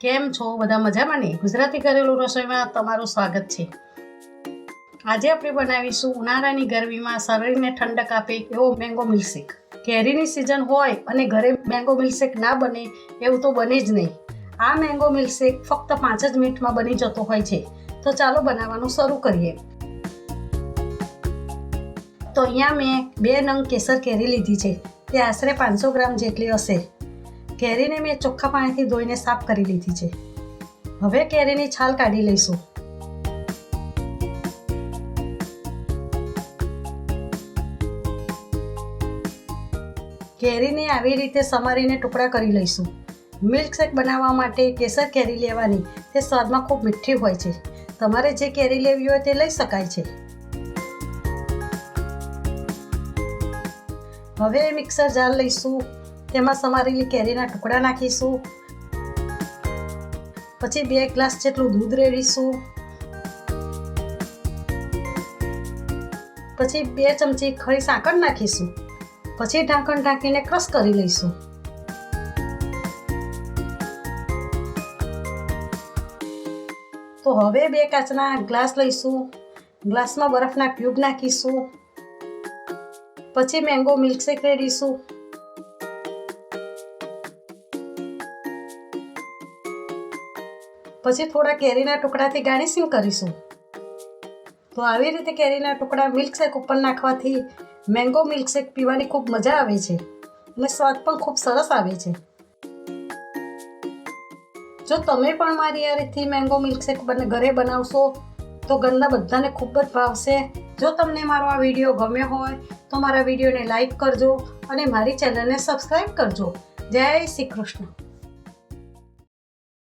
કેમ છો? બધા મજામાં ને? ગુજરાતી ઘરેલું રસોઈમાં તમારું સ્વાગત છે. આજે આપણે બનાવીશું ઉનાળાની ગરમીમાં શરીરને ઠંડક આપે એવો મેંગો મિલ્કશેક કેરીની સિઝન હોય અને ઘરે મેંગો મિલ્કશેક ના બને એવું તો બને જ નહીં. આ મેંગો મિલ્કશેક ફક્ત પાંચ જ મિનિટમાં બની જતો હોય છે. તો ચાલો બનાવવાનું શરૂ કરીએ. તો અહીંયા મેં બે નંગ કેસર કેરી લીધી છે. તે આશરે પાંચસો ગ્રામ જેટલી હશે. કેરીને મેં ચોખ્ખા પાણીથી ધોઈને સાફ કરી લીધી છે. હવે કેરીની છાલ કાઢી લઈશું. કેરીને આવી રીતે સમારીને ટુકડા કરી લઈશું. મિલ્કશેક બનાવવા માટે કેસર કેરી લેવાની, તે સ્વાદમાં ખૂબ મીઠી હોય છે. તમારે જે કેરી લેવી હોય તે લઈ શકાય છે. હવે મિક્સર જાર લઈશું. તેમાં સમારેલી કેરીના ટુકડા નાખીશું. પછી બે ગ્લાસ જેટલું દૂધ રેડીશું. પછી બે ચમચી ખરી સાકર નાખીશું. પછી ઢાંકણ ઢાંકીને ક્રશ કરી લઈશું. તો હવે બે કાચના ગ્લાસ લઈશું. ગ્લાસમાં બરફના ક્યુબ નાખીશું. પછી મેંગો મિલ્કશેક રેડીશું. પછી થોડા કેરીના ટુકડાથી ગાર્નિશિંગ કરીશું. તો આવી રીતે કેરીના ટુકડા મિલ્કશેક ઉપર નાખવાથી મેંગો મિલ્કશેક પીવાની ખૂબ મજા આવે છે અને સ્વાદ પણ ખૂબ સરસ આવે છે. જો તમે પણ મારી આ રીતથી મેંગો મિલ્કશેક બને ઘરે બનાવશો, તો ઘરના બધાને ખૂબ જ ભાવશે જો તમને મારો આ વીડિયો ગમ્યો હોય, તો મારા વિડીયોને લાઈક કરજો અને મારી ચેનલને સબસ્ક્રાઈબ કરજો. જય શ્રી કૃષ્ણ.